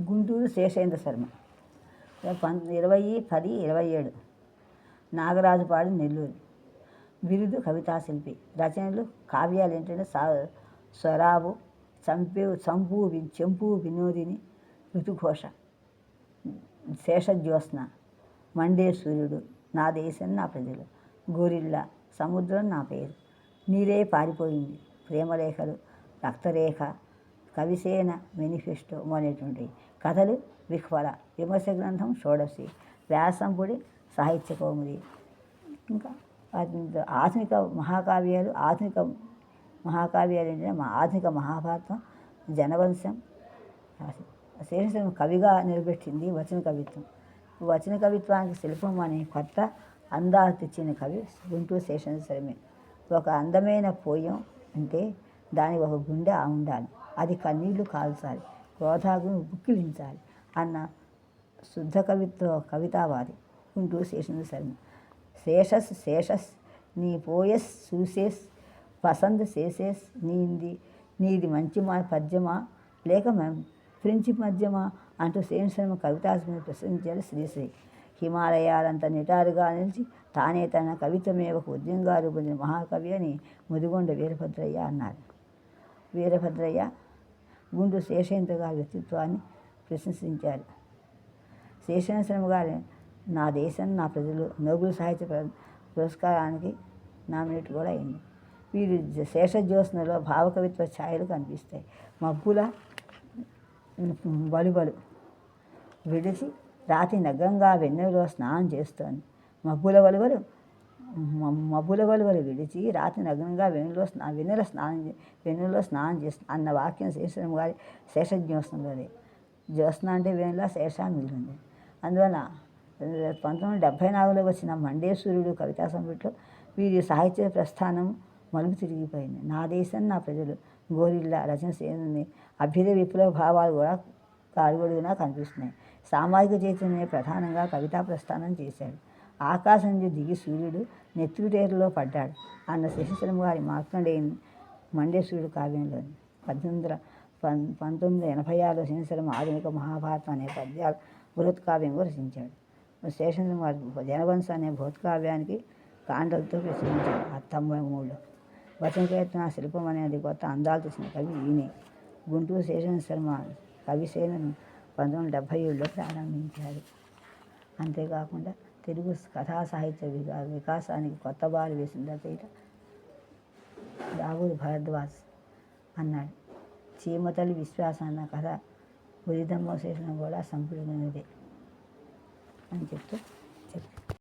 గుంటూరు శేషేంద్ర శర్మ. పం ఇరవై పది ఇరవై ఏడు. నాగరాజుపాడు నెల్లూరు. బిరుదు కవితా శిల్పి. రచనలు కావ్యాలు ఏంటంటే సా స్వరాబు చంపే చంపు వి- చెంపు వినోదిని ఋతుఘోష శేషజ్యోత్స్న మండే సూర్యుడు నా దేశం నా ప్రజలు గోరిల్లా సముద్రం నా పేరు. నీరే పారిపోయింది. ప్రేమరేఖలు రక్తరేఖ కవిసేన మేనిఫెస్టో మొదలైనటువంటి కథలు విహ్వల విమర్శ గ్రంథం షోడసి వ్యాసంపుడి సాహిత్య కౌముది. ఇంకా ఆధునిక మహాకావ్యాలు ఆధునిక మహాకావ్యాలు ఏంటంటే మా ఆధునిక మహాభారతం జనవంశం శేషం కవిగా నిలబెట్టింది వచన కవిత్వం. వచన కవిత్వానికి శిల్పం అనే కొత్త అందాలు తెచ్చిన కవి గుంటూరు శేషేశ్వరమే ఒక అందమైన పోయం అంటే దాని ఒక గుండె ఉండాలి. అది కన్నీళ్ళు కాల్చాలి. క్రోధాగును బుక్కిలించాలి అన్న శుద్ధ కవిత్వ కవితావాది ఉంటూ శేషుని శర్మ శేషస్ శేషస్ నీ పోయస్ చూసేస్ పసంద్ చేసేస్ నీది నీది మంచి మా పద్యమా? లేక ఫ్రెంచి పద్యమా? అంటూ శేషశర్మ కవితాస్మిని ప్రశ్నించాడు శ్రీశ్రీ. హిమాలయాలంత నిటారుగా నిలిచి తానే తన కవిత్వమే ఒక ఉద్యంగా రూపొందిన మహాకవి అని ముదిగొండ వీరభద్రయ్య అన్నారు. వీరభద్రయ్య గుండు శేషేంద్ర గారి వ్యక్తిత్వాన్ని ప్రశంసించారు. శేషేంద్రశ్రమ గారి నా దేశం నా ప్రజలు నోబెల్ సాహిత్య పురస్కారానికి నామినేట్ కూడా అయింది. వీరి శేషజ్యోత్సనలో భావకవిత్వ ఛాయలు కనిపిస్తాయి. మబ్బుల బలుబలు విడిచి రాతి నగ్గంగా వెన్నెలో స్నానం చేస్తోంది. మబ్బుల వలువలు మబ్బుల వలువలు విడిచి రాత్రి నగ్నంగా వెన్నులో స్నా వెన్నెల స్నానం చే- స్నానం చేస్తుంది అన్న వాక్యం శేషం గారి శేషజ్యోత్స్నలోదే జ్యోత్స్న అంటే వేణుల శేష మిగిలింది. అందువల్ల పంతొమ్మిది వందల డెబ్భై నాలుగులో వచ్చిన మండేశ్వరుడు కవితా సంపుట్లో వీరి సాహిత్య ప్రస్థానం మలుపు తిరిగిపోయింది. నా దేశం నా ప్రజలు గోరిల్లా రచన చేసింది అభ్యుదయ విప్లవ భావాలు కూడా కాలుగొడుగునా కనిపిస్తున్నాయి. సామాజిక చైతన్య ప్రధానంగా కవితా ప్రస్థానం చేశాడు. ఆకాశం నుంచి దిగి సూర్యుడు నెత్తుటేరులో పడ్డాడు. అన్న శశిశరం గారి మార్కండేయుని మండేశ్వరుడు కావ్యంలోని పద్దెనిమిది వందల పం పంతొమ్మిది వందల ఎనభై ఆరులో శనిశరం ఆధునిక మహాభారతం అనే పద్యాలు బృహత్కావ్యంగా రచించాడు. శేషేంద్ర గారి జనవంశ అనే బృహత్కావ్యానికి కాండలతో ప్రచురించాడు. ఆ తొంభై మూడులో వచన శిల్పం అనేది కొత్త అందాలు తెచ్చిన కవి ఈయనే. గుంటూరు శేషేంద్ర శర్మ కవిసేనను పంతొమ్మిది వందల డెబ్భై ఏడులో ప్రారంభించారు అంతేకాకుండా తెలుగు కథా సాహిత్య వికా వికాసానికి కొత్త బాలు వేసిన రచయిత రావుడు భరద్వాజ్ అన్నాడు. చీమతల్లి విశ్వాసం అన్న కథ ఉదితమ్మో శేషం కూడా సంపూర్ణమైనదే అని చెప్తూ చెప్పు